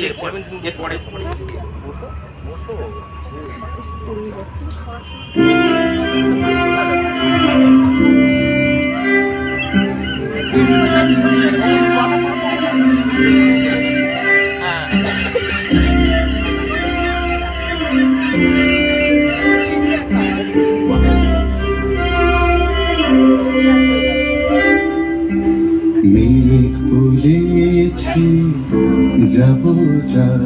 এরপরে? মেঘ বলেছি যাব যাব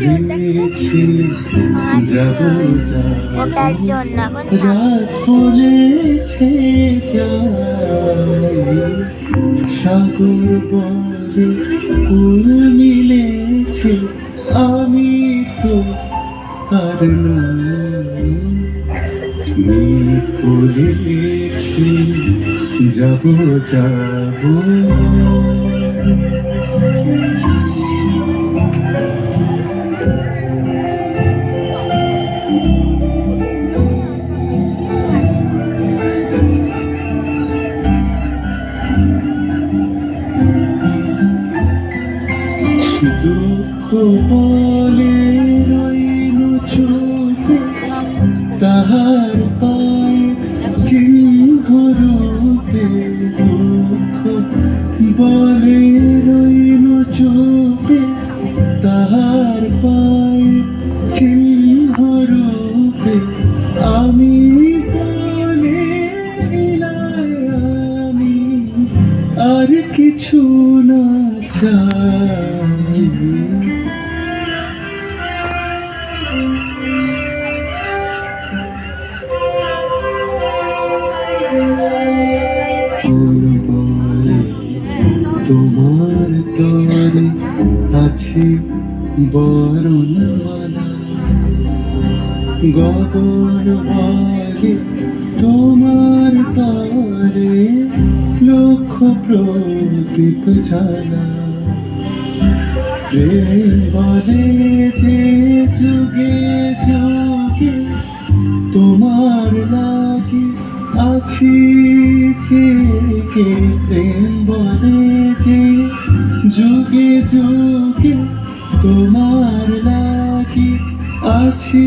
বলেছি যাব যাব। রাত বলেছে যাই। সাগর বলে কুল মিলেছে আমি তো আর নই। বলেছি যাব যাব। দুঃখ দুঃখ বলে রইনু চোখে তাহার পায় চিহ্ন রূপে আমি বলে আমি আর কিছু না চাই। তোমার তরে আছে বরণ গগন বলে তোমার তরে লক্ষ প্রদীপ জ্বালা। প্রেম বলে যে যুগে যুগে তোমার লাগি আছি জেগে প্রেম যে যুগে যুগে তোমার লাগি আছি